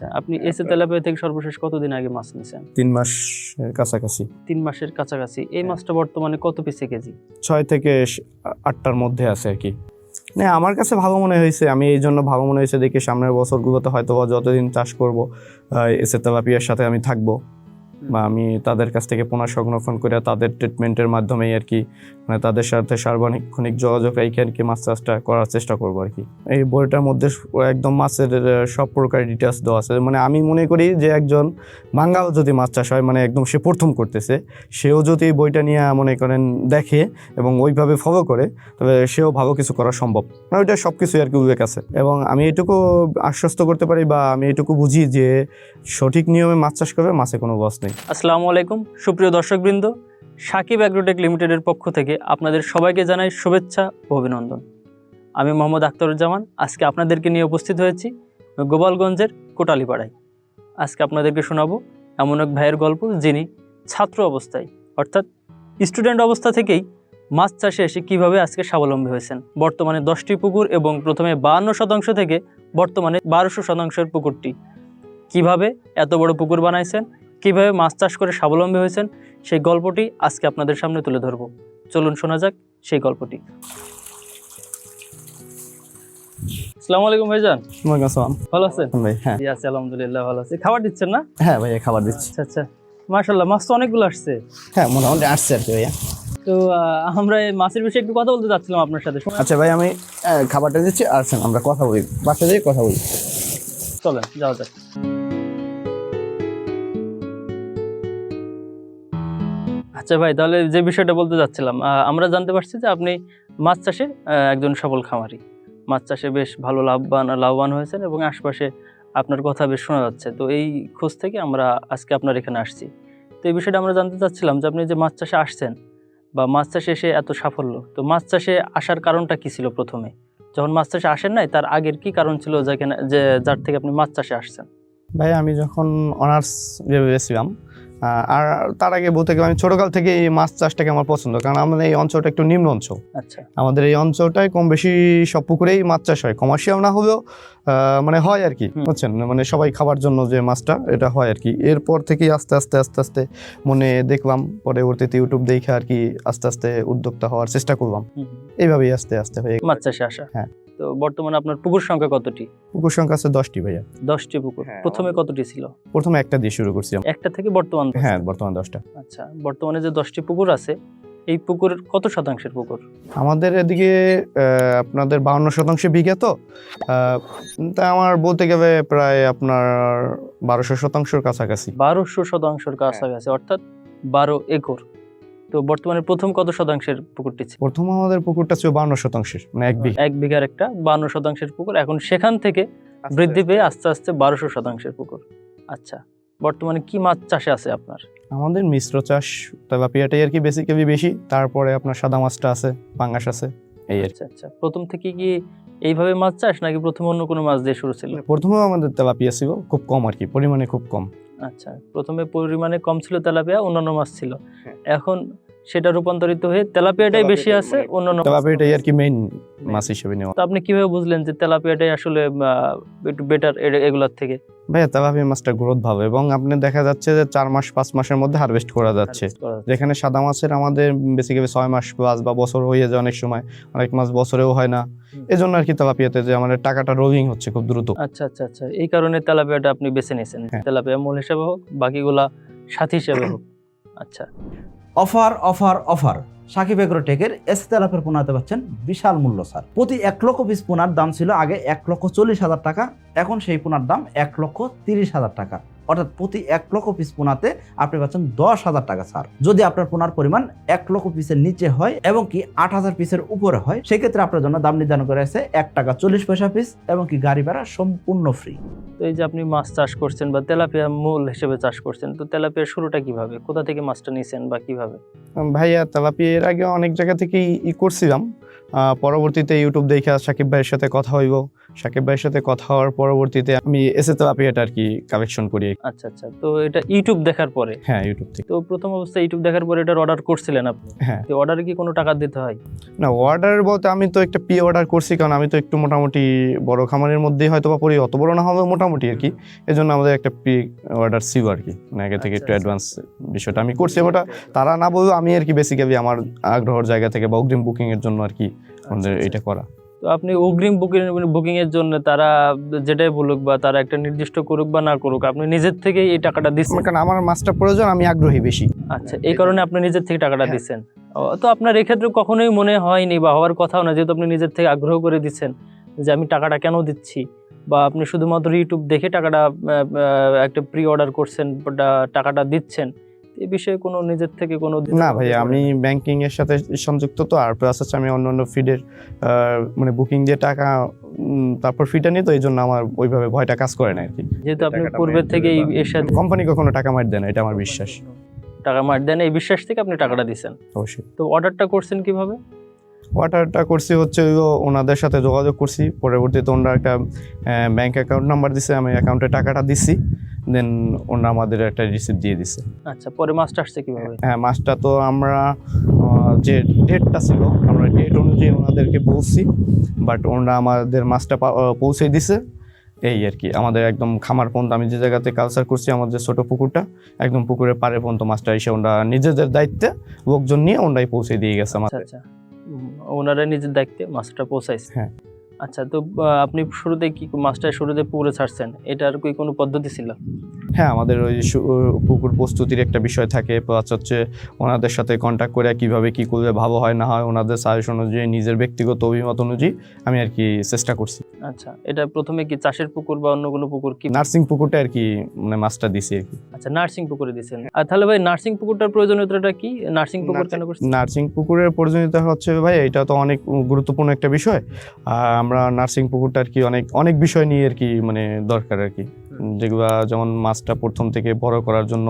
আচ্ছা আপনি এসে তেলাপিয়া থেকে সর্বশেষ কতদিন আগে মাছ নিয়েছেন তিন মাস কাছাকাছি। তিন মাসের কাছাকাছি। এই মাছটা বর্তমানে কত পিসে কেজি? ছয় থেকে আটটার মধ্যে আছে আর কি। না আমার কাছে ভালো মনে হয়েছে আমি এই জন্য ভালো মনে হয়েছে দেখি সামনের বছরগুলোতে হয়তো বা যতদিন চাষ করব এসে তেলাপিয়ার সাথে আমি থাকব। বা আমি তাদের কাছ থেকে পুনঃ সংরক্ষণ করে তাদের ট্রিটমেন্টের মাধ্যমেই আর কি মানে তাদের সাথে সার্বক্ষণিক যোগাযোগ রেখে আর কি মাছ চাষটা করার চেষ্টা করব আর কি। এই বইটার মধ্যে একদম মাছের সব প্রকার ডিটেলস দেওয়া আছে। মানে আমি মনে করি যে একজন বাঙ্গাল যদি মাছ চাষ হয় মানে একদম সে প্রথম করতেছে, সেও যদি বইটা নিয়ে মনে করেন দেখে এবং ওইভাবে ফলো করে তবে সেও ভালো কিছু করা সম্ভব। মানে ওইটা সব কিছুই আর কি উল্লেখ আছে। এবং আমি এটুকু আশ্বস্ত করতে পারি বা আমি এটুকু বুঝি যে সঠিক নিয়মে মাছ চাষ করবে মাছে কোনো লস নেই। আসসালামু আলাইকুম। সুপ্রিয় দর্শকবৃন্দ, সাকিব অ্যাগ্রোটেক লিমিটেডের পক্ষ থেকে আপনাদের সবাইকে জানাই শুভেচ্ছা ও অভিনন্দন। আমি মোহাম্মদ আখতারুজ্জামান, আজকে আপনাদেরকে নিয়ে উপস্থিত হয়েছি গোপালগঞ্জের কোটালিপাড়ায়। আজকে আপনাদেরকে শোনাবো এমন এক ভাইয়ের গল্প যিনি ছাত্র অবস্থায়, অর্থাৎ স্টুডেন্ট অবস্থা থেকেই মাছ চাষে এসে কীভাবে আজকে স্বাবলম্বী হয়েছেন। বর্তমানে দশটি পুকুর এবং প্রথমে বাহান্ন শতাংশ থেকে বর্তমানে বারোশো শতাংশের পুকুরটি। কীভাবে এত বড় পুকুর বানাইছেন কীভাবে মাছ চাষ করে স্বাবলম্বী হয়েছেন সেই গল্পটি আজকে আপনাদের সামনে তুলে ধরব। চলুন শোনা যাক সেই গল্পটি। আসসালামু আলাইকুম ভাইজান। ভালো আছেন? ভাই হ্যাঁ। জি আছি আলহামদুলিল্লাহ ভালো আছি। খাবার দিচ্ছেন না? হ্যাঁ ভাইয়া খাবার দিচ্ছি। আচ্ছা আচ্ছা। মাছ তো অনেকগুলো আসছে। হ্যাঁ মোটামুটি আসছে আর কি ভাইয়া। তো আমরা মাছের বিষয়ে একটু কথা বলতে চাচ্ছিলাম আপনার সাথে। আচ্ছা ভাই আমি খাবারটা দিচ্ছি আর আমরা কথা বলি বাচ্চা দিয়ে কথা বলি। চলেন যাওয়া যাক। আচ্ছা ভাই, তাহলে যে বিষয়টা বলতে যাচ্ছিলাম আমরা জানতে পারছি যে আপনি মাছ চাষে একজন সফল খামারি। মাছ চাষে বেশ ভালো লাভবান লাভবান হয়েছেন এবং আশপাশে আপনার কথা বেশ শোনা যাচ্ছে। তো এই খোঁজ থেকে আমরা আজকে আপনার এখানে আসছি। তো এই বিষয়টা আমরা জানতে চাচ্ছিলাম যে আপনি যে মাছ চাষে আসছেন বা মাছ চাষে এসে এত সাফল্য, তো মাছ চাষে আসার কারণটা কি ছিল প্রথমে? যখন মাছ চাষে আসেন নাই, তার আগের কি কারণ ছিল যেখানে যে যার থেকে আপনি মাছ চাষে আসছেন? ভাই, আমি যখন অনার্স ভেবেছিলাম আর তার আগে বলতে গেলে আমি ছোটকাল থেকে এই মাছ চাষটাকে আমার পছন্দ কারণ আমাদের এই অঞ্চলটা একটু নিম্ন অঞ্চল। আচ্ছা। আমাদের এই অঞ্চলটায় কম বেশি সব পুকুরেই মাছ চাষ হয় কমার্শিয়াল না হলেও আহ, মানে হয় আর কি বুঝছেন? মানে সবাই খাবার জন্য যে মাছটা এটা হয় আর কি। এরপর থেকেই আস্তে আস্তে আস্তে আস্তে মনে দেখলাম পরবর্তীতে ইউটিউব দেখে আর কি আস্তে আস্তে উদ্যোক্তা হওয়ার চেষ্টা করলাম। এইভাবেই আস্তে আস্তে হয়ে মাছ চাষে আসা। হ্যাঁ। তো বর্তমানে আপনার পুকুর সংখ্যা কতটি? পুকুর সংখ্যা আছে দশটি ভাইয়া। দশটি পুকুর। হ্যাঁ, প্রথমে কতটি ছিল? প্রথমে একটা দিয়ে শুরু করছি। একটা থেকে বর্তমান হ্যাঁ বর্তমান দশটা। আচ্ছা বর্তমানে যে দশটি পুকুর আছে এই পুকুর কত শতাংশের পুকুর? আমাদের এদিকে আহ, আপনাদের বাউন্ন শতাংশ বিঘা তো। আহ, তা আমার বলতে গেলে প্রায় আপনার বারোশো শতাংশের কাছাকাছি। বারোশো শতাংশের কাছাকাছি অর্থাৎ বারো একর। তো বর্তমানে প্রথম কত শতাংশের পুকুরটি ছিল? প্রথম আমাদের পুকুরটা ছিল বাউন্ন শতাংশের মানে এক বিঘা। এক বিঘার একটা বান্ন শতাংশের পুকুর। এখন সেখান থেকে বৃদ্ধি পেয়ে আস্তে আস্তে বারোশো শতাংশের পুকুর। আচ্ছা বর্তমানে কি মাছ চাষে আছে আপনার? আমাদের মিশ্র চাষ তেলাপিয়াটাই আর কি বেসিক্যালি বেশি। তারপরে আপনার সাদা মাছটা আছে পাঙ্গাস আছে এই আচ্ছা আচ্ছা। প্রথম থেকে কি এইভাবে মাছ চাষ নাকি প্রথমে অন্য কোনো মাছ দিয়ে শুরু ছিল? প্রথমেও আমাদের তেলাপিয়া ছিল খুব কম আর কি পরিমাণে খুব কম। আচ্ছা প্রথমে পরিমাণে কম ছিল তেলাপিয়া অন্যান্য মাছ ছিল হ্যাঁ। এখন সেটা রূপান্তরিত হয়ে তেলাপিয়াটাই বেশি আছে অন্যান্য তেলাপিয়াটাই আর কি মেইন মাছ হিসেবে নেওয়া। তো আপনি কীভাবে বুঝলেন যে তেলাপিয়াটাই আসলে আহ, একটু বেটার এগুলার থেকে? ভাইয়া তেলাপিয়া মাছটা গ্রোথ ভালো এবং আপনি দেখা যাচ্ছে যে চার মাস পাঁচ মাসের মধ্যে হারভেস্ট করা যাচ্ছে। যেখানে সাদা মাছের আমাদের বেসিক্যালি ছয় মাস প্লাস বা বছর হয়ে যায় অনেক সময় অনেক মাছ বছরেও হয় না। হুম। এই জন্য আর কি তেলাপিয়াতে যে আমাদের টাকাটা রোলিং হচ্ছে খুব দ্রুত। আচ্ছা আচ্ছা আচ্ছা। এই কারণে তেলাপিয়াটা আপনি বেছে নিয়েছেন। হ্যাঁ। তেলাপিয়া মূল হিসেবে হোক বাকিগুলা সাথী হিসেবে হোক। আচ্ছা। Offer offer offer. সাকিব এগ্রোটেকের তেলাপের পোনাতে পারছেন বিশাল মূল্য স্যার প্রতি এক লক্ষ পিস পোনার দাম ছিল আগে এক লক্ষ চল্লিশ হাজার টাকা, এখন সেই পোনার দাম এক লক্ষ তিরিশ হাজার টাকা। অর্থাৎ প্রতি এক লক্ষ পিস পোনাতে আপনি পাচ্ছেন দশ হাজার টাকা ছাড়। যদি আপনার পোনার পরিমাণ এক লক্ষ পিসের নিচে হয় এবং কি আট হাজার পিসের উপরে হয় সেক্ষেত্রে আপনার জন্য দাম নির্ধারণ করা হয়েছে এক টাকা চল্লিশ পয়সা পিস এবং কি গাড়ি ভাড়া সম্পূর্ণ ফ্রি তো এই যে আপনি মাছ চাষ করছেন বা তেলাপিয়া মূল হিসেবে চাষ করছেন তো তেলাপিয়ার শুরুটা কীভাবে? কোথা থেকে মাছটা নিয়েছেন বা কীভাবে? ভাইয়া তেলাপিয়া এর আগে অনেক জায়গা থেকেই ই করছিলাম। পরবর্তীতে ইউটিউব দেখে সাকিব ভাইয়ের সাথে কথা হইব। সাকিব ভাইয়ের সাথে কথা হওয়ার পরবর্তীতে আমি এসে তেলাপিয়াটা আর কি কালেকশন করি আচ্ছা আচ্ছা। তো এটা ইউটিউব দেখার পরে? হ্যাঁ ইউটিউব থেকে। তো প্রথম অবস্থায় ইউটিউব দেখার পরে এটার অর্ডার করছিলেন আপনি? হ্যাঁ। তো অর্ডারে কি কোনো টাকা দিতে হয়? না অর্ডার বলতে আমি তো একটা পি অর্ডার করছি কারণ আমি তো একটু মোটামুটি বড় খামারের মধ্যেই হয়তো বা পড়ি অত বড় না হবে মোটামুটি আর কি। এই জন্য আমাদের একটা পি অর্ডার ছিল আর কি মানে আগে থেকে আচ্ছা, একটু আচ্ছা। অ্যাডভান্স বিষয়টা আমি করছি ওটা তারা না বললেও আমি আর কি বেসিক্যালি আমার আগ্রহের জায়গা থেকে বা অগ্রিম বুকিং এর জন্য আর কি আমাদের আচ্ছা, এটা করা। তো আপনি অগ্রিম বুকিং বুকিং এর জন্য তারা যেটাই বলুক বা তারা একটা নির্দিষ্ট করুক বা না করুক আপনি নিজের থেকেই এই টাকাটা দিচ্ছেন। কারণ আমার মাছটা প্রয়োজন আমি আগ্রহী বেশি। আচ্ছা এই কারণে আপনি নিজের থেকে টাকাটা হ্যাঁ। দিচ্ছেন। তো আপনার এক্ষেত্রে কখনোই মনে হয়নি বা হওয়ার কথাও না যেহেতু আপনি নিজের থেকে আগ্রহ করে দিচ্ছেন যে আমি টাকাটা কেন দিচ্ছি? বা আপনি শুধুমাত্র ইউটিউব দেখে টাকাটা একটা প্রি অর্ডার করছেন বা টাকাটা দিচ্ছেন। এই বিষয়ে কোনো নিজের থেকে কোনো না ভাই আমি ব্যাংকিং এর সাথে সংযুক্ত তো আর প্লাস হচ্ছে আমি অন্য অন্য ফিডের মানে বুকিং দিয়ে টাকা তারপর ফিটা নিই তো এই জন্য আমার ওইভাবে ভয়টা কাজ করে না আর কি যেহেতু আপনি পূর্বের আমি থেকেই এর সাথে কোম্পানি কখনো টাকা মার দেয় না এটা আমার বিশ্বাস। টাকা মার দেন এই বিশ্বাস থেকে আপনি টাকাটা দিচ্ছেন অবশ্যই। তো অর্ডারটা করছেন কীভাবে? অর্ডারটা করছি হচ্ছে ওনাদের সাথে যোগাযোগ করছি পরবর্তীতে ওনারা একটা ব্যাংক অ্যাকাউন্ট নাম্বার দিছে আমি অ্যাকাউন্টে টাকাটা দিছি। দেন ওনারা আমাদের একটা রিসিপ্ট দিয়ে দিছে। আচ্ছা পরে মাছটা আসছে কীভাবে? হ্যাঁ মাসটা তো আমরা যে ডেটটা ছিল আমরা ডেট অনুযায়ী ওনাদেরকে বলছি বাট ওনারা আমাদের মাছটা পৌঁছে দিছে। এই আর কি আমাদের একদম খামার পর্যন্ত আমি যে জায়গাতে কালচার করছি আমাদের ছোটো পুকুরটা একদম পুকুরের পাড়ে পর্যন্ত মাছটা এসে ওনারা নিজেদের দায়িত্বে লোকজন নিয়ে ওনারাই পৌঁছে দিয়ে গেছে আচ্ছা আমাদের। আচ্ছা। ওনারা নিজের দায়িত্বে মাছটা পৌঁছাইছে। হ্যাঁ। আচ্ছা তো আপনি শুরুতে কি মাছটা শুরুতে পুকুরে ছাড়ছেন? এটার কি কোনো পদ্ধতি ছিল? হ্যাঁ আমাদের ওই পুকুর প্রস্তুতির একটা বিষয় থাকে। প্লাস হচ্ছে ওনাদের সাথে কন্ট্যাক্ট করে কীভাবে কি করলে ভালো হয় না হয় ওনাদের সাজেশন অনুযায়ী নিজের ব্যক্তিগত অভিমত অনুযায়ী আমি আর কি চেষ্টা করছি। আচ্ছা এটা প্রথমে কি চাষের পুকুর বা অন্য কোনো পুকুর কি? নার্সিং পুকুরটা আর কি মানে মাছটা দিছি আর কি। আচ্ছা নার্সিং পুকুরে দিয়েছেন আর তাহলে ভাই নার্সিং পুকুরটার প্রয়োজনীয়তাটা কি? নার্সিং পুকুর কেন করছেন? নার্সিং পুকুরের প্রয়োজনীয়তা হচ্ছে ভাই এটা তো অনেক গুরুত্বপূর্ণ একটা বিষয়। আর আমরা নার্সিং পুকুরটা আর কি অনেক অনেক বিষয় নিয়ে আর কি মানে দরকার আর কি। যেগুলো যেমন মাছটা প্রথম থেকে বড় করার জন্য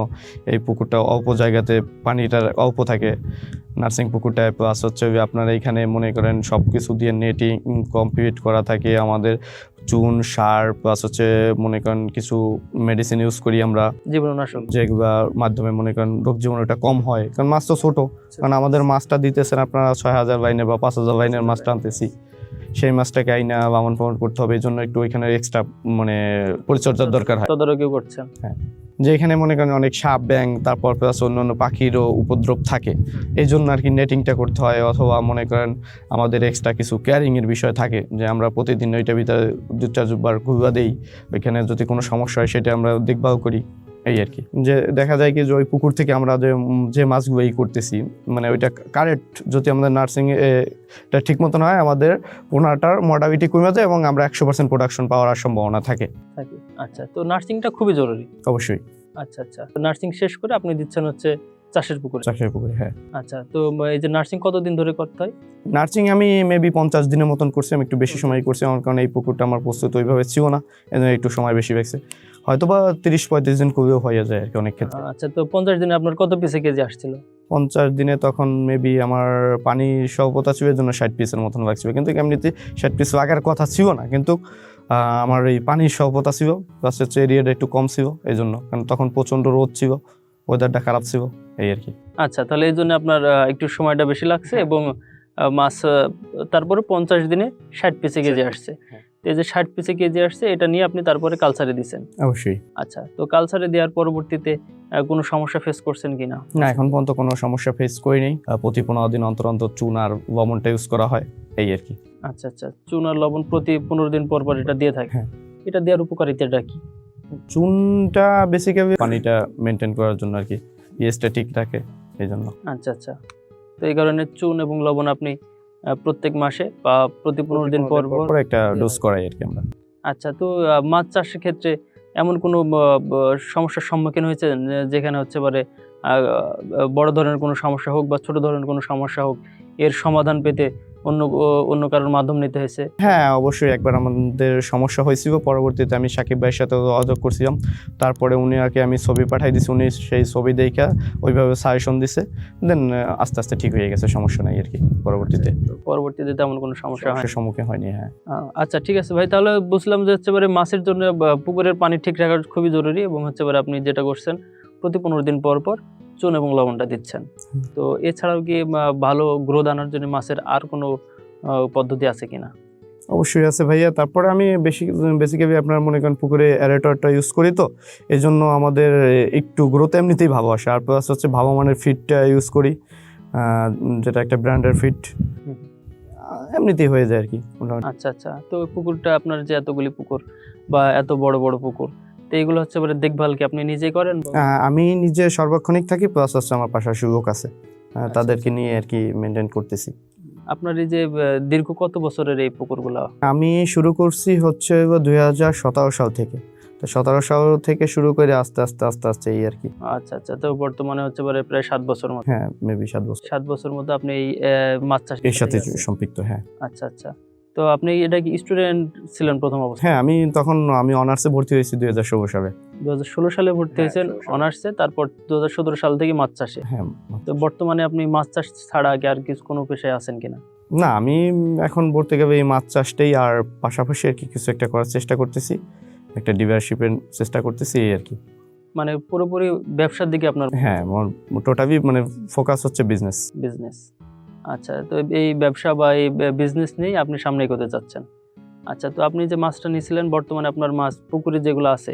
এই পুকুরটা অল্প জায়গাতে পানিটা অল্প থাকে। নার্সিং পুকুরটায় প্লাস হচ্ছে আপনারা এখানে মনে করেন সব কিছু দিয়ে নেটিং কমপ্লিট করা থাকে আমাদের। চুন সার প্লাস হচ্ছে মনে করেন কিছু মেডিসিন ইউজ করি আমরা। জীবাণুনাশক। যেগুলোর মাধ্যমে মনে করেন রোগ জীবাণুটা কম হয়। কারণ মাছ তো ছোটো কারণ আমাদের মাছটা দিতেছেন আপনারা ছয় হাজার লাইনের বা পাঁচ হাজার লাইনের মাছটা আনতেছি সেই মাছটাকে আইনা বামন পামন করতে হবে এই জন্য একটু ওইখানে এক্সট্রা মানে পরিচর্যার দরকার হয়। তদারকিও করছেন। যে এখানে মনে করেন অনেক সাপ ব্যাং তারপর প্লাস অন্য অন্য পাখিরও উপদ্রব থাকে এই জন্য আর কি নেটিংটা করতে হয় অথবা মনে করেন আমাদের এক্সট্রা কিছু কেয়ারিং এর বিষয় থাকে যে আমরা প্রতিদিন ওইটার ভিতরে দু চার বার ঘুরবা দেই ওইখানে যদি কোনো সমস্যা হয় সেটা আমরা দেখভাল করি। এই আর কি। যে দেখা যায় কি যে ওই পুকুর থেকে আমরা যে যে মাছগুলো ই করতেছি মানে ওইটা কারেক্ট যদি আমাদের নার্সিং এটা ঠিক মতন হয় আমাদের পোনাটার মডাবিটি কমে যায় এবং আমরা একশো পার্সেন্ট প্রোডাকশন পাওয়ার সম্ভাবনা থাকে। থাকে। আচ্ছা তো নার্সিংটা খুবই জরুরি। অবশ্যই। আচ্ছা আচ্ছা। নার্সিং শেষ করে আপনি দিচ্ছেন হচ্ছে চাষের পুকুরে? চাষের পুকুরে হ্যাঁ। আচ্ছা তো এই যে নার্সিং কতদিন ধরে করতে হয়? নার্সিং আমি মেবি পঞ্চাশ দিনের মতন করছি আমি একটু বেশি সময় করছি আমার কারণে এই পুকুরটা আমার প্রস্তুত ওইভাবে ছিল না এজন্য একটু সময় বেশি লাগছে হয়তো বা তিরিশ পঁয়ত্রিশ দিন করলেও হয়ে যায় আর কি অনেক ক্ষেত্রে। আচ্ছা তো পঞ্চাশ দিনে আপনার কত পিসে কেজি আসছিল? পঞ্চাশ দিনে তখন মেবি আমার পানি স্বল্পতা ছিল জন্য ষাট পিসের মতন লাগছিল কিন্তু এমনিতে ষাট পিস লাগার কথা ছিল না কিন্তু আমার এই পানির স্বল্পতা ছিল প্লাস হচ্ছে এরিয়াটা একটু কম ছিল এই জন্য কারণ তখন প্রচণ্ড রোদ ছিল ওয়েদারটা খারাপ ছিল। এই আর কি। আচ্ছা তাহলে এই জন্য আপনার একটু সময়টা বেশি লাগছে হ্যাঁ। এবং মাছ তারপরে পঞ্চাশ দিনে ষাট পিসে কেজি আসছে। হ্যাঁ। এই যে ষাট পিসে কেজি আসছে এটা নিয়ে আপনি তারপরে কালচারে দিচ্ছেন? অবশ্যই। আচ্ছা তো কালচারে দেওয়ার পরবর্তীতে কোনো সমস্যা ফেস করছেন কিনা? না এখন পর্যন্ত কোনো সমস্যা ফেস করিনি। প্রতি পনেরো দিন অন্তর অন্তর চুন আর লবণটা ইউজ করা হয় এই আর কি। আচ্ছা আচ্ছা চুন আর লবণ প্রতি পনেরো দিন পর পর এটা দিয়ে থাকে? হ্যাঁ। এটা দেওয়ার উপকারিতাটা কি? চুনটা বেসিক্যালি পানিটা মেনটেন করার জন্য আর কি। পিএসটা ঠিক থাকে এই জন্য আচ্ছা আচ্ছা। তো এই কারণে চুন এবং লবণ আপনি প্রত্যেক মাসে বা প্রতি পনেরো দিন পর পর একটা ডোজ করাই আর কি আমরা। আচ্ছা তো মাছ চাষের ক্ষেত্রে এমন কোনো সমস্যার সম্মুখীন হয়েছে যেখানে হচ্ছে পারে বড় ধরনের কোনো সমস্যা হোক বা ছোট ধরনের কোনো সমস্যা হোক এর সমাধান পেতে অন্য অন্য কারোর মাধ্যম নিতে হয়েছে? হ্যাঁ অবশ্যই একবার আমাদের সমস্যা হয়েছিল। পরবর্তীতে আমি সাকিব ভাইয়ের সাথে যোগাযোগ করছিলাম। তারপরে উনি আর কি আমি ছবি পাঠাই দিছি উনি সেই ছবি দেখা ওইভাবে সাজেশন দিছে। দেন আস্তে আস্তে ঠিক হয়ে গেছে সমস্যা নাই আর কি পরবর্তীতে। পরবর্তীতে তেমন কোনো সমস্যা হয় সম্মুখীন হয়নি হ্যাঁ। আচ্ছা ঠিক আছে ভাই তাহলে বুঝলাম যে হচ্ছে মাছের জন্য পুকুরের পানি ঠিক রাখা খুবই জরুরি এবং হচ্ছে আপনি যেটা করছেন প্রতি পনেরো দিন পর পর চুন এবং লবণটা দিচ্ছেন। তো এছাড়াও কি ভালো গ্রোথ আনার জন্য মাছের আর কোনো পদ্ধতি আছে কিনা? অবশ্যই আছে ভাইয়া। তারপরে আমি বেশি বেসিক্যালি আপনার মনে করেন পুকুরে অ্যারেটরটা ইউজ করি তো এই জন্য আমাদের একটু গ্রোথ এমনিতেই ভালো আসে। আর প্লাস হচ্ছে ভালো মানের ফিটটা ইউজ করি যেটা একটা ব্র্যান্ডের ফিট এমনিতেই হয়ে যায় আর কি আচ্ছা আচ্ছা। তো পুকুরটা আপনার যে এতগুলি পুকুর বা এত বড় বড় পুকুর তো হচ্ছে এবারে দেখভাল কি আপনি নিজেই করেন আমি নিজে সর্বক্ষণিক থাকি প্লাস হচ্ছে আমার পাশাপাশি লোক আছে। তাদেরকে নিয়ে আর কি মেনটেন করতেছি। আপনার এই যে দীর্ঘ কত বছরের এই পুকুরগুলো? আমি শুরু করছি হচ্ছে দুই হাজার সতেরো সাল থেকে। তো সতেরো সাল থেকে শুরু করে আস্তে আস্তে আস্তে আস্তে এই আর কি। আচ্ছা আচ্ছা। তো বর্তমানে হচ্ছে এবারে প্রায় সাত বছর মতো। হ্যাঁ মেবি সাত বছর। সাত বছর মতো আপনি এই মাছ চাষ এর সাথে সম্পৃক্ত হ্যাঁ। আচ্ছা আচ্ছা। তো আপনি এটা কি স্টুডেন্ট ছিলেন প্রথম অবস্থায়? হ্যাঁ আমি তখন আমি অনার্সে ভর্তি হয়েছি দুই হাজার ষোলো সালে। দু হাজার ষোলো সালে ভর্তি হ্যাঁ, হয়েছেন অনার্সে তারপর দু হাজার সতেরো সাল থেকে মাছ চাষে। হ্যাঁ তো বর্তমানে আপনি মাছ চাষ ছাড়া আগে আর কিছু কোনো পেশায় আছেন কিনা? না আমি এখন বলতে গেলে এই মাছ চাষটাই আর পাশাপাশি আর কি কিছু একটা করার চেষ্টা করতেছি। একটা ডিভাইডারশিপের চেষ্টা করতেছি এই আর কি। মানে পুরোপুরি ব্যবসার দিকে আপনার হ্যাঁ আমার টোটালি মানে ফোকাস হচ্ছে বিজনেস বিজনেস আচ্ছা তো এই ব্যবসা বা এই বিজনেস নিয়েই আপনি সামনে এগোতে চাচ্ছেন। আচ্ছা তো আপনি যে মাছটা নিয়েছিলেন বর্তমানে আপনার মাছ পুকুরে যেগুলো আছে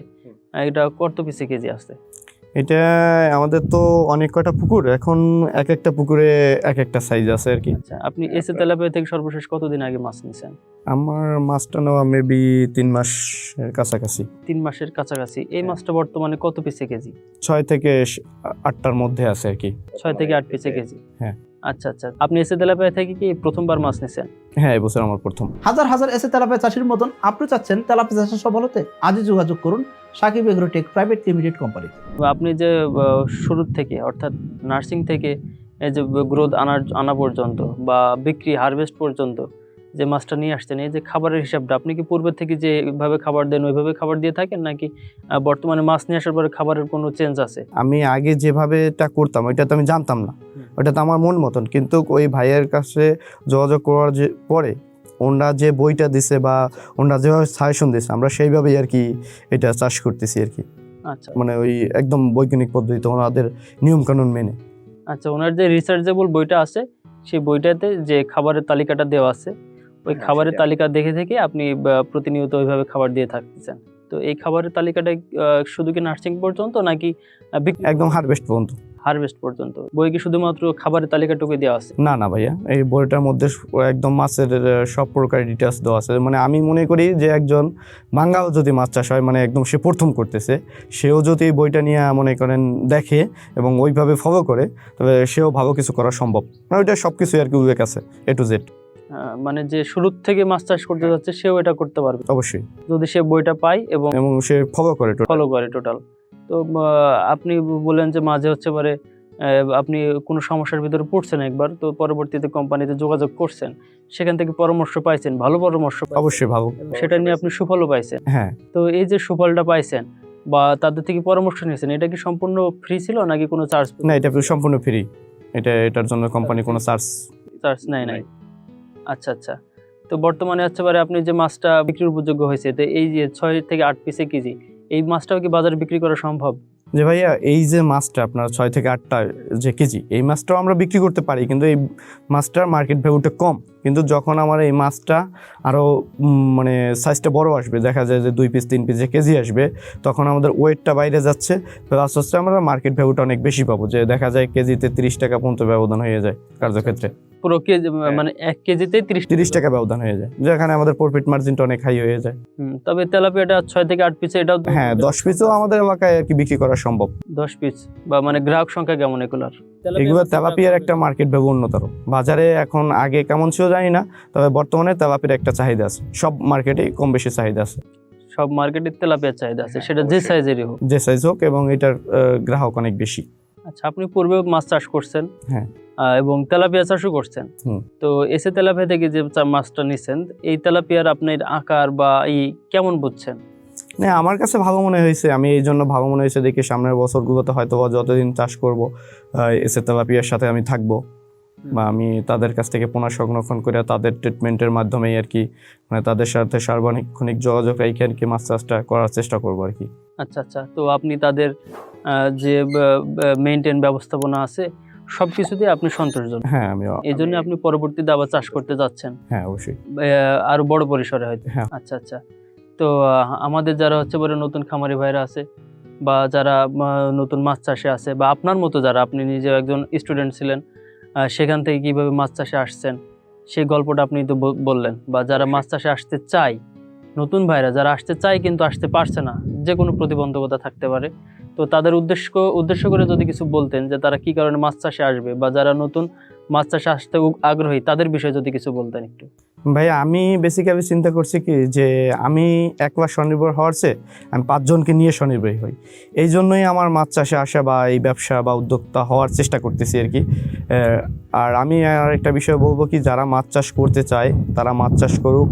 এটা কত পিসে কেজি আছে? এটা আমাদের তো অনেক কয়টা পুকুর এখন এক একটা পুকুরে এক একটা সাইজ আছে আর কি। আচ্ছা আপনি এসে তেলাপিয়া থেকে সর্বশেষ কতদিন আগে মাছ নিয়েছেন? আমার মাছটা নেওয়া মেবি তিন মাসের কাছাকাছি। তিন মাসের কাছাকাছি। এই মাছটা বর্তমানে কত পিসে কেজি? ছয় থেকে আটটার মধ্যে আছে আর কি। ছয় থেকে আট পিসে কেজি। হ্যাঁ। আচ্ছা আচ্ছা। আপনি এসে তেলাপিয়া থেকে কি প্রথমবার মাছ নিছেন? হ্যাঁ এবছর আমার প্রথম। হাজার হাজার এসে তেলাপিয়া চাষির মতন আপনি চাচ্ছেন তেলাপিয়া চাষের সফল হতে আজই যোগাযোগ করুন Sakib agrotech private limited company. আপনি যে শুরু শুরুর থেকে অর্থাৎ নার্সিং থেকে এই যে গ্রোথ আনার আনা পর্যন্ত বা বিক্রি হারভেস্ট পর্যন্ত যে মাছটা নিয়ে আসছেন এই যে খাবারের হিসাবটা আপনি কি পূর্বের থেকে যে যেভাবে খাবার দেন ওইভাবে খাবার দিয়ে থাকেন নাকি বর্তমানে মাছ নিয়ে আসার পরে খাবারের কোনো চেঞ্জ আছে? আমি আগে যেভাবে এটা করতাম ওইটা তো আমি জানতাম না। ওটা তো আমার মন মতন। কিন্তু ওই ভাইয়ের কাছে যোগাযোগ করার যে পরে ওনারা যে বইটা দিছে বা ওনারা যেভাবে সাজেশন দিছে আমরা সেইভাবেই আর কি এটা চাষ করতেছি আর কি। আচ্ছা। মানে ওই একদম বৈজ্ঞানিক পদ্ধতিতে ওনাদের নিয়মকানুন মেনে। আচ্ছা ওনার যে রিসার্চেবল বইটা আছে সেই বইটাতে যে খাবারের তালিকাটা দেওয়া আছে ওই হ্যাঁ, খাবারের তালিকা দেখে থেকে আপনি প্রতিনিয়ত ওইভাবে খাবার দিয়ে থাকতেছেন। তো এই খাবারের তালিকাটা শুধু কি নার্সিং পর্যন্ত নাকি একদম হারভেস্ট পর্যন্ত। হারভেস্ট পর্যন্ত? বই কি শুধুমাত্র খাবারের তালিকাটুকু দেওয়া আছে? না না ভাইয়া এই বইটার মধ্যে একদম মাছের সব প্রকার ডিটেলস দেওয়া আছে। মানে আমি মনে করি যে একজন বাঙ্গাও যদি মাছ চাষ হয় মানে একদম সে প্রথম করতেছে সেও যদি এই বইটা নিয়ে মনে করেন দেখে এবং ওইভাবে ফলো করে তবে সেও ভালো কিছু করা সম্ভব। মানে ওইটা সব কিছুই আর কি উল্লেখ আছে এ টু জেড মানে যে শুরুর থেকে মাছ চাষ করতে যাচ্ছে সেও এটা করতে পারবে। অবশ্যই। যদি সে বইটা পায় এবং এবং সে ফলো করে ফলো করে টোটাল তো আপনি বলেন যে মাঝে হচ্ছে পারে আপনি কোনো সমস্যার ভিতরে পড়ছেন একবার তো পরবর্তীতে কোম্পানিতে যোগাযোগ করছেন সেখান থেকে পরামর্শ পাইছেন ভালো পরামর্শ অবশ্যই ভালো সেটা নিয়ে আপনি সুফলও পাইছেন। হ্যাঁ। তো এই যে সুফলটা পাইছেন বা তাদের থেকে পরামর্শ নিয়েছেন এটা কি সম্পূর্ণ ফ্রি ছিল নাকি কোনো চার্জ না এটা সম্পূর্ণ ফ্রি এটা এটার জন্য কোম্পানি কোনো চার্জ চার্জ নাই নাই। আচ্ছা আচ্ছা। তো বর্তমানে হচ্ছে পারে আপনি যে মাছটা বিক্রির উপযোগ্য হয়েছে, তো এই যে ছয় থেকে আট পিসে কেজি, এই মাছটাও কি বাজারে বিক্রি করা সম্ভব? যে ভাইয়া এই যে মাছটা আপনার ছয় থেকে আটটা যে কেজি এই মাছটাও আমরা বিক্রি করতে পারি কিন্তু এই মাছটার মার্কেট ভ্যালুটা কম। কিন্তু যখন আমার এই মাছটা আরও মানে সাইজটা বড় আসবে দেখা যায় যে দুই পিস তিন পিস যে কেজি আসবে তখন আমাদের ওয়েটটা বাইরে যাচ্ছে প্লাস হচ্ছে আমরা মার্কেট ভ্যালুটা অনেক বেশি পাবো যে দেখা যায় কেজিতে তিরিশ টাকা পর্যন্ত ব্যবধান হয়ে যায় কার্যক্ষেত্রে। পুরো কেজি মানে এক কেজিতে তিরিশ তিরিশ টাকা ব্যবধান হয়ে যায় যেখানে আমাদের প্রফিট মার্জিনটা অনেক হাই হয়ে যায়। তবে তেলাপিয়াটা ছয় থেকে আট পিসে এটাও হ্যাঁ দশ পিসও আমাদের এলাকায় আর কি বিক্রি করা সম্ভব। দশ পিস বা মানে গ্রাহক সংখ্যা কেমন এগুলার? এগুলো তেলাপিয়ার একটা মার্কেট ভ্যালু উন্নতর বাজারে এখন আগে কেমন ছিল জানি না তবে বর্তমানে তেলাপির একটা চাহিদা আছে। সব মার্কেটে কম বেশি চাহিদা আছে। সব মার্কেটে তেলাপিয়ার চাহিদা আছে। সেটা যে সাইজেরই হোক। যে সাইজ হোক এবং এটার আহ, গ্রাহক অনেক বেশি। আচ্ছা আপনি পূর্বে মাছ চাষ করছেন হ্যাঁ। আহ, এবং তেলাপিয়া চাষও করছেন। তো এসে তেলাপিয়া থেকে যে মাছটা নিছেন এই তেলাপিয়ার আপনার আকার বা এই কেমন বুঝছেন? না আমার কাছে ভালো মনে হয়েছে। আমি এই জন্য ভালো মনে হয়েছে দেখি সামনের বছরগুলোতে হয়তো বা যতদিন চাষ করব এসে তেলাপিয়ার সাথে আমি থাকব বা আমি তাদের কাছ থেকে পোনা সংরক্ষণ করে তাদের ট্রিটমেন্টের মাধ্যমেই আর কি মানে তাদের সাথে সার্বক্ষণিক যোগাযোগ রেখে আর কি মাছ চাষটা করার চেষ্টা করব আর কি। আচ্ছা আচ্ছা। তো আপনি তাদের যে মেনটেন ব্যবস্থাপনা আছে সব কিছুতে আপনি সন্তোষজনক হ্যাঁ আমি এই জন্য আপনি পরবর্তীতে আবার চাষ করতে যাচ্ছেন। হ্যাঁ অবশ্যই। আরও বড় পরিসরে হয়তো। হ্যাঁ। আচ্ছা আচ্ছা। তো আমাদের যারা হচ্ছে বলে নতুন খামারি ভাইরা আছে বা যারা নতুন মাছ চাষে আছে বা আপনার মতো যারা আপনি নিজে একজন স্টুডেন্ট ছিলেন সেখান থেকে কীভাবে মাছ চাষে আসছেন সেই গল্পটা আপনি তো বললেন বা যারা মাছ চাষে আসতে চায় নতুন ভাইরা যারা আসতে চায় কিন্তু আসতে পারছে না যে কোনো প্রতিবন্ধকতা থাকতে পারে তো তাদের উদ্দেশ্য উদ্দেশ্য করে যদি কিছু বলতেন যে তারা কি কারণে মাছ চাষে আসবে বা যারা নতুন মাছ চাষে আসতে আগ্রহী তাদের বিষয়ে যদি কিছু বলতেন একটু। ভাই আমি বেসিক্যালি চিন্তা করছি কি যে আমি একবার স্বনির্ভর হওয়ার চেয়ে আমি পাঁচজনকে নিয়ে স্বনির্ভরী হই। এই জন্যই আমার মাছ চাষে আসা বা এই ব্যবসা বা উদ্যোক্তা হওয়ার চেষ্টা করতেছি আর কি। আর আমি আর একটা বিষয় বলব কি, যারা মাছ চাষ করতে চায়, তারা মাছ চাষ করুক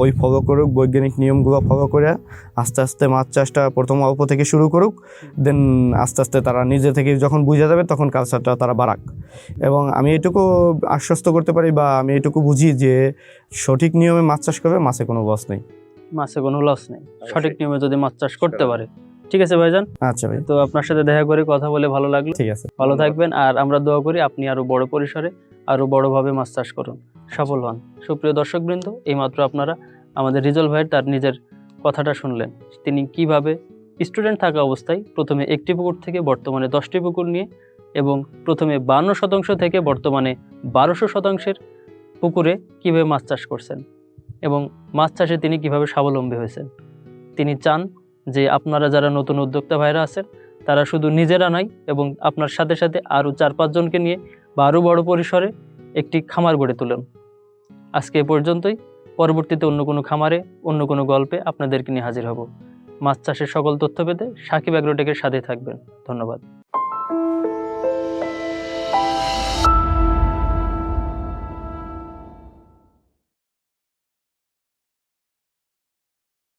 বই ফলো করুক বৈজ্ঞানিক নিয়মগুলো ফলো করে আস্তে আস্তে মাছ চাষটা প্রথম অল্প থেকে শুরু করুক দেন আস্তে আস্তে তারা নিজে থেকে যখন বুঝে যাবে তখন কালচারটা তারা বাড়াক। এবং আমি এটুকু আশ্বস্ত করতে পারি বা আমি এটুকু বুঝি যে সঠিক নিয়মে মাছ চাষ করবে মাছে কোনো লস নেই। মাছে কোনো লস নেই। সঠিক নিয়মে যদি মাছ চাষ করতে পারে। ঠিক আছে ভাইজান? আচ্ছা ভাই। তো আপনার সাথে দেখা করে কথা বলে ভালো লাগল। ঠিক আছে। ভালো থাকবেন। আর আমরা দোয়া করি আপনি আরও বড় পরিসরে আরও বড়ভাবে মাছ চাষ করুন। সফল হন। সুপ্রিয় দর্শকবৃন্দ, এইমাত্র আপনারা আমাদের রিজল ভাইয়ের তার নিজের কথাটা শুনলেন। তিনি কীভাবে স্টুডেন্ট থাকা অবস্থায় প্রথমে একটি পুকুর থেকে বর্তমানে দশটি পুকুর নিয়ে এবং প্রথমে বান্ন শতাংশ থেকে বর্তমানে বারোশো শতাংশের পুকুরে কীভাবে মাছ চাষ করছেন এবং মাছ চাষে তিনি কীভাবে স্বাবলম্বী হয়েছেন। তিনি চান যে আপনারা যারা নতুন উদ্যোক্তা ভাইরা আছেন, তারা শুধু নিজেরা নয় এবং আপনার সাথে সাথে আরও চার পাঁচজনকে নিয়ে বা আরও বড় পরিসরে একটি খামার গড়ে তুলুন। আজকে এ পর্যন্তই। পরবর্তীতে অন্য কোনো খামারে, অন্য কোনো গল্পে আপনাদেরকে নিয়ে হাজির হব। মাছ চাষের সকল তথ্য পেতে সাকিব অ্যাগ্রোটেকের সাথে থাকবেন। ধন্যবাদ।